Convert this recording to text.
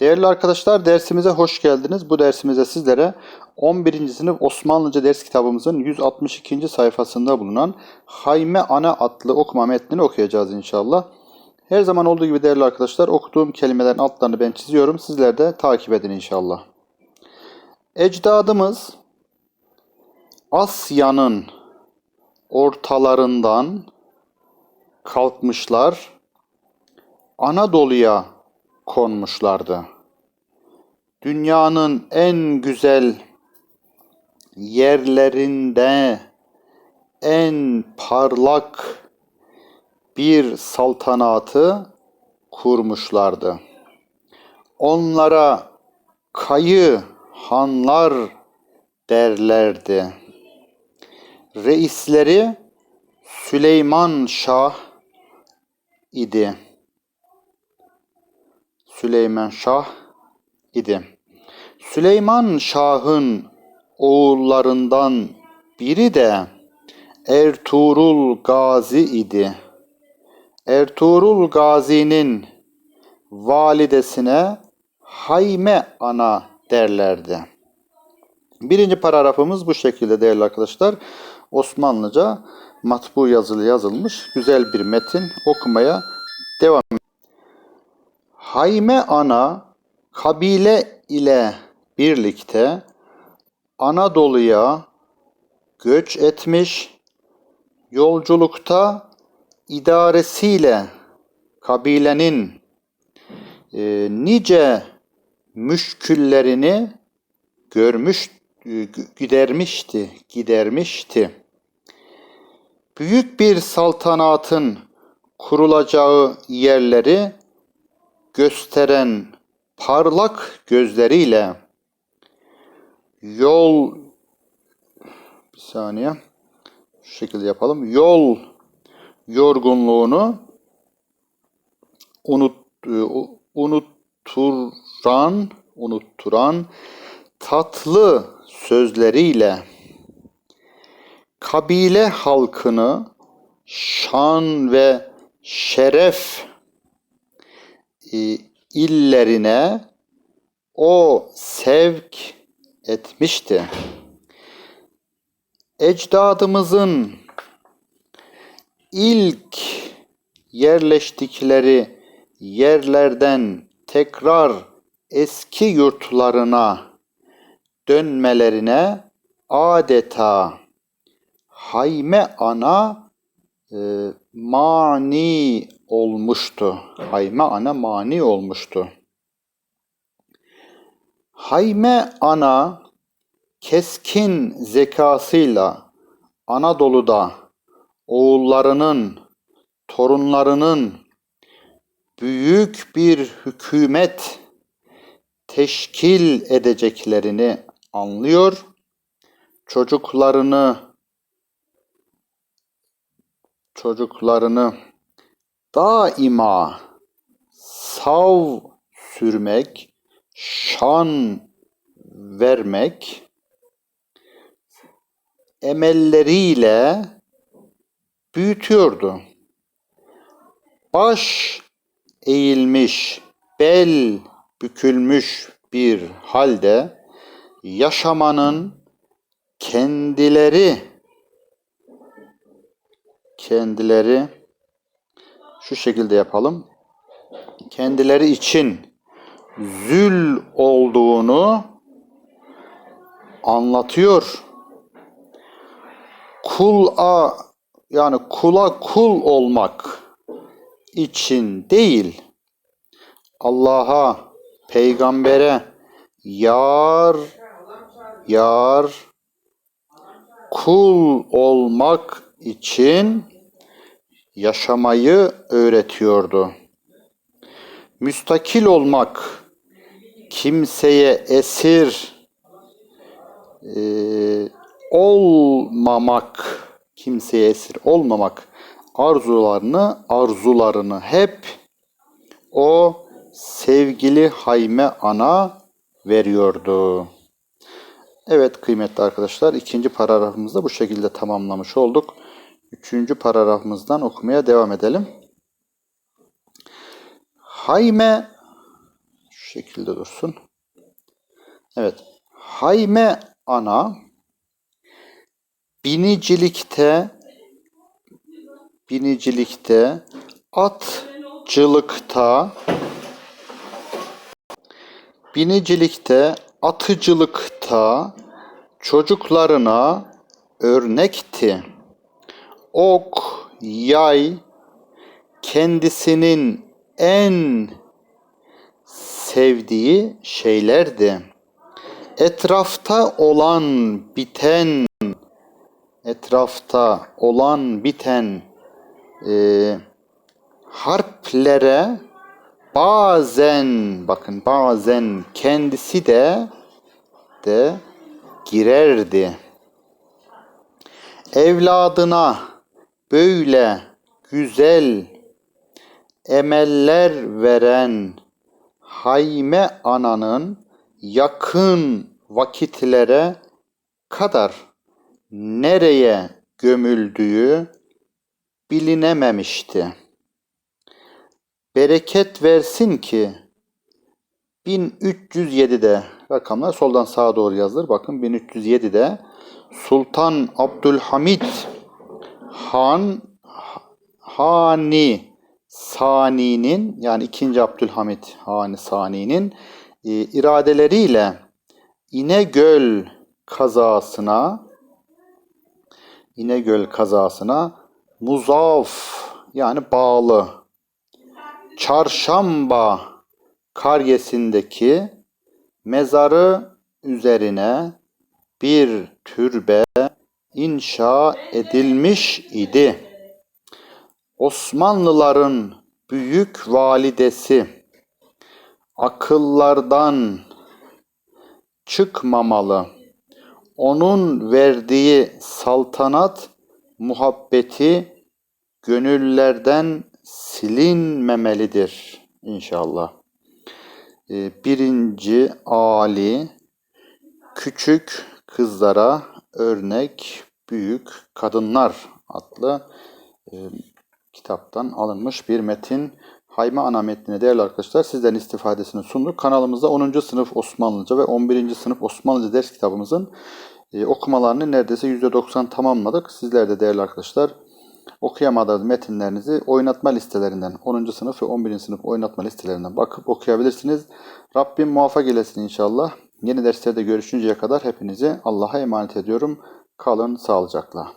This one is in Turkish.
Değerli arkadaşlar dersimize hoş geldiniz. Bu dersimizde sizlere 11. sınıf Osmanlıca ders kitabımızın 162. sayfasında bulunan Hayme Ana adlı okuma metnini okuyacağız inşallah. Her zaman olduğu gibi değerli arkadaşlar okuduğum kelimelerin altlarını ben çiziyorum. Sizler de takip edin inşallah. Ecdadımız Asya'nın ortalarından kalkmışlar, Anadolu'ya konmuşlardı. Dünyanın en güzel yerlerinde en parlak bir saltanatı kurmuşlardı. Onlara kayı hanlar derlerdi. Reisleri Süleyman Şah idi. Süleyman Şah idi. Süleyman Şah'ın oğullarından biri de Ertuğrul Gazi idi. Ertuğrul Gazi'nin validesine Hayme Ana derlerdi. Birinci paragrafımız bu şekilde değerli arkadaşlar. Osmanlıca matbu yazılı yazılmış güzel bir metin okumaya devam Hayme ana kabile ile birlikte Anadolu'ya göç etmiş, yolculukta idaresiyle kabilenin e, nice müşküllerini görmüş, e, gidermişti, gidermişti. Büyük bir saltanatın kurulacağı yerleri gösteren parlak gözleriyle yol bir saniye şu şekilde yapalım. Yol yorgunluğunu unut e, unutturan unutturan tatlı sözleriyle kabile halkını şan ve şeref illerine o sevk etmişti. Ecdadımızın ilk yerleştikleri yerlerden tekrar eski yurtlarına dönmelerine adeta Hayme ana e, mani olmuştu. Hayme ana mani olmuştu. Hayme ana keskin zekasıyla Anadolu'da oğullarının, torunlarının büyük bir hükümet teşkil edeceklerini anlıyor. Çocuklarını çocuklarını daima sav sürmek, şan vermek emelleriyle büyütüyordu. Baş eğilmiş, bel bükülmüş bir halde yaşamanın kendileri kendileri şu şekilde yapalım. Kendileri için zül olduğunu anlatıyor. Kula yani kula kul olmak için değil Allah'a, peygambere yar yar kul olmak için yaşamayı öğretiyordu. Müstakil olmak, kimseye esir e, olmamak, kimseye esir olmamak arzularını, arzularını hep o sevgili Hayme ana veriyordu. Evet kıymetli arkadaşlar ikinci paragrafımızda bu şekilde tamamlamış olduk. Üçüncü paragrafımızdan okumaya devam edelim. Hayme şekilde dursun. Evet. Hayme ana binicilikte binicilikte atçılıkta binicilikte atıcılıkta çocuklarına örnekti. Ok, yay kendisinin en sevdiği şeylerdi. Etrafta olan biten etrafta olan biten e, harplere bazen bakın bazen kendisi de de girerdi. Evladına böyle güzel emeller veren Hayme ananın yakın vakitlere kadar nereye gömüldüğü bilinememişti. Bereket versin ki 1307'de rakamlar soldan sağa doğru yazılır. Bakın 1307'de Sultan Abdülhamid Han Hani Sani'nin yani 2. Abdülhamid Hani Sani'nin e, iradeleriyle İnegöl kazasına İnegöl kazasına muzaf yani bağlı çarşamba karyesindeki mezarı üzerine bir türbe inşa edilmiş idi. Osmanlıların büyük validesi akıllardan çıkmamalı. Onun verdiği saltanat muhabbeti gönüllerden silinmemelidir inşallah. Ee, birinci Ali küçük kızlara örnek büyük kadınlar adlı e, kitaptan alınmış bir metin. Hayme ana metnine değerli arkadaşlar sizlerin istifadesini sunduk. Kanalımızda 10. sınıf Osmanlıca ve 11. sınıf Osmanlıca ders kitabımızın e, okumalarını neredeyse %90 tamamladık. Sizler de değerli arkadaşlar okuyamadığınız metinlerinizi oynatma listelerinden 10. sınıf ve 11. sınıf oynatma listelerinden bakıp okuyabilirsiniz. Rabbim muvaffak eylesin inşallah. Yeni derslerde görüşünceye kadar hepinizi Allah'a emanet ediyorum. Kalın sağlıcakla.